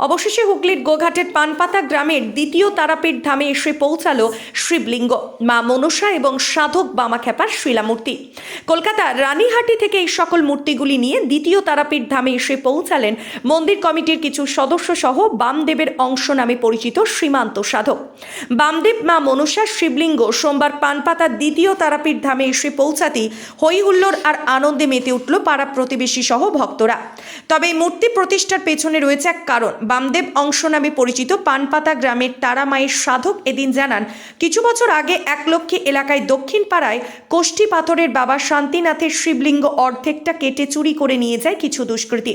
অবশেষে হুগলির গোঘাটের পানপাতা গ্রামের দ্বিতীয় তারাপীঠ ধামে এসে পৌঁছালো শিবলিঙ্গ, মা মনসা এবং সাধক বামাখ্যাপার শিলামূর্তি। কলকাতার রানীহাটি থেকে এই সকল মূর্তিগুলি নিয়ে দ্বিতীয় তারাপীঠ ধামে এসে পৌঁছালেন মন্দির কমিটির কিছু সদস্য সহ বামদেবের অংশ নামে পরিচিত সীমান্ত সাধক। বামদেব, মা মনসার শিবলিঙ্গ সোমবার পানপাতার দ্বিতীয় তারাপীঠ ধামে এসে পৌঁছাতেই হই হুল্লোড় আর আনন্দে মেতে উঠল পাড়া প্রতিবেশী সহ ভক্তরা। তবে এই মূর্তি প্রতিষ্ঠার পেছনে রয়েছে এক কারণ। বামদেব অংশ নামে পরিচিত পানপাতা গ্রামের তারা মায়ের সাধক এদিন জানান, কিছু বছর আগে এক লক্ষ্মী এলাকায় দক্ষিণ পাড়ায় কোষ্ঠী পাথরের বাবা শান্তিনাথের শিবলিঙ্গ অর্ধেকটা কেটে চুরি করে নিয়ে যায় কিছু দুষ্কৃতী।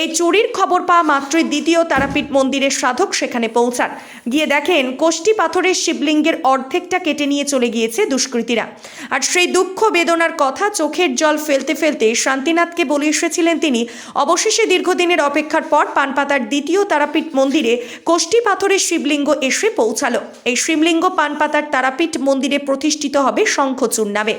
এই চুরির খবর পাওয়া মাত্রই দ্বিতীয় তারাপীঠ মন্দিরের সাধক সেখানে পৌঁছান। গিয়ে দেখেন, কোষ্ঠী পাথরের শিবলিঙ্গের অর্ধেকটা কেটে নিয়ে চলে গিয়েছে দুষ্কৃতীরা। আর সেই দুঃখ বেদনার কথা চোখের জল ফেলতে ফেলতে শান্তিনাথকে বলে এসেছিলেন তিনি। অবশেষে দীর্ঘদিনের অপেক্ষার পর পানপাতার দ্বিতীয় তারাপীঠ মন্দিরে কোষ্ঠী পাথরের শিবলিঙ্গ এসে পৌঁছালো। এই শিবলিঙ্গ পানপাতার তারাপীঠ মন্দিরে প্রতিষ্ঠিত হবে শঙ্খচূড় নামে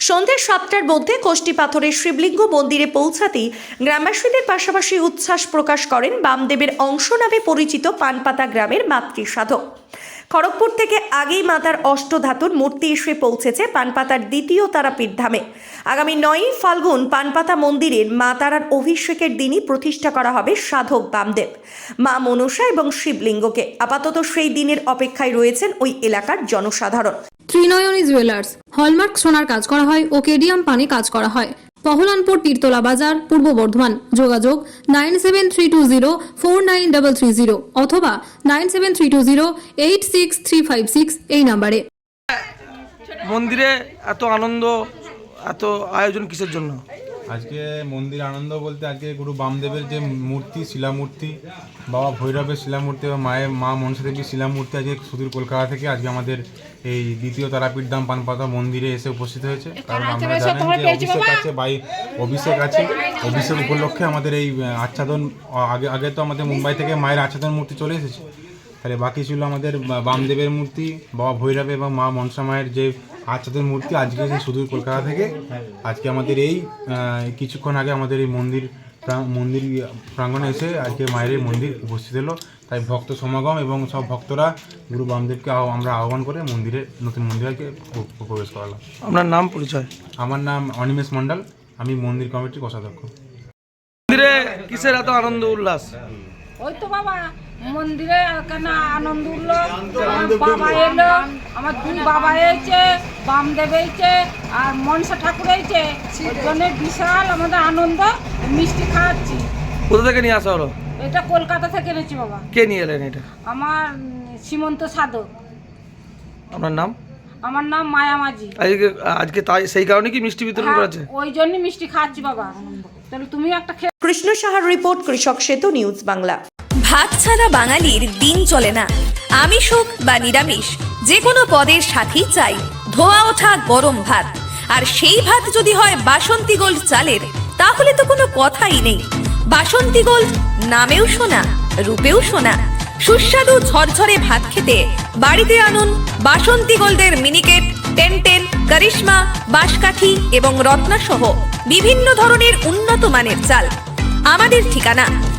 সন্ধ্যে সাতটার মধ্যে কোষ্টি পাথরের শিবলিঙ্গ মন্দিরে পৌঁছাতেই গ্রামবাসীদের পাশাপাশি উচ্ছ্বাস প্রকাশ করেন বামদেবের অংশ নামে পরিচিত পানপাতা গ্রামের মাতৃ সাধক খড়গপুর থেকে আগেই মাতার অষ্টধাতুর মূর্তি এসে পৌঁছেছে পানপাতার দ্বিতীয় তারাপীঠ ধামে। আগামী নয়ই ফাল্গুন পানপাতা মন্দিরের মা তারার অভিষেকের দিনই প্রতিষ্ঠা করা হবে সাধক বামদেব, মা মনসা এবং শিবলিঙ্গকে। আপাতত সেই দিনের অপেক্ষায় রয়েছেন ওই এলাকার জনসাধারণ। ত্রিনয়নী জুয়েলার্স, হলমার্ক সোনার কাজ করা হয় ও কেডিয়াম পানি কাজ করা হয়। পহলানপুর তীরতলা বাজার, পূর্ব বর্ধমান। যোগাযোগ nine seven three two zero four nine double three zero অথবা nine seven three two zero eight six three five six এই নাম্বারে। মন্দিরে এত আনন্দ, এত আয়োজন কিসের জন্য? আজকে মন্দির আনন্দ বলতে আজকে গুরু বামদেবের যে মূর্তি শিলামূর্তি বাবা ভৈরবের শিলামূর্তি এবং মায়ের মা মনসা দেবীর শিলামূর্তি আজকে সুদূর কলকাতা থেকে আজকে আমাদের এই দ্বিতীয় তারাপীঠ ধাম পানপাতা মন্দিরে এসে উপস্থিত হয়েছে। কারণ আমরা জানেন যে অভিষেক আছে বাই অভিষেক আছে। অভিষেক উপলক্ষে আমাদের এই আচ্ছাদন আগে আগে তো আমাদের মুম্বাই থেকে মায়ের আচ্ছাদন মূর্তি চলে এসেছে। তাহলে বাকি ছিল আমাদের বামদেবের মূর্তি বাবা ভৈরব এবং মা মনসা মায়ের যে আচ্ছাদের মূর্তি আজকে সেই সুদূর কলকাতা থেকে। আজকে আমাদের এই কিছুক্ষণ আগে আমাদের এই মন্দির মন্দির প্রাঙ্গণে এসে আজকে মায়ের এই মন্দির উপস্থিত হলো। তাই ভক্ত সমাগম এবং সব ভক্তরা গুরু বামদেবকে আমরা আহ্বান করে মন্দিরে নতুন মন্দিরকে প্রবেশ করালাম। আপনার নাম পরিচয়? আমার নাম অনিমেষ মণ্ডল আমি মন্দির কমিটির কোষাধ্যক্ষ। মন্দিরে কিসের এত আনন্দ উল্লাস? ওই তো বাবা মন্দিরে কেন আনন্দ উঠল? আমার বাবা এলো আমার দুই বাবা এসেছে বামদেব এসেছে আর মনসা ঠাকুর ওই জন্য বিশাল আমাদের আনন্দ মিষ্টি খাওয়াচ্ছি কোথা থেকে নিয়ে আসা হলো? এটা কলকাতা থেকে এনেছি বাবা। কে নিয়ে এলেন এটা? আমার সীমন্ত সাধক। আপনার নাম? আমার নাম মায়া মাঝি। আজকে আজকে তাই সেই কারণে কি মিষ্টি বিতরণ হ্যাঁ, করেছে? ওই জন্য মিষ্টি খাচ্ছি বাবা। তাহলে তুমি একটা কৃষ্ণ সাহার রিপোর্ট কৃষক সেতু নিউজ বাংলা। ভাত ছাড়া বাঙালির দিন চলে না। আমিষ হোক বা নিরামিষ যে কোনো পদের সাথেই চাই। ধোয়া ওঠা গরম ভাত, আর সেই ভাত যদি হয় বাসন্তী গোল্ড চালের, তাহলে তো কোনো কথাই নেই। বাসন্তী গোল্ড নামেও শোনা রূপেও শোনা সুস্বাদু ঝরঝরে ভাত খেতে বাড়িতে আনুন বাসন্তী গোল্ডের মিনিকেট, টেনটেন, করিশ্মা, বাঁশকাঠি এবং রত্না সহ বিভিন্ন ধরনের উন্নত মানের চাল। আমাদের ঠিকানা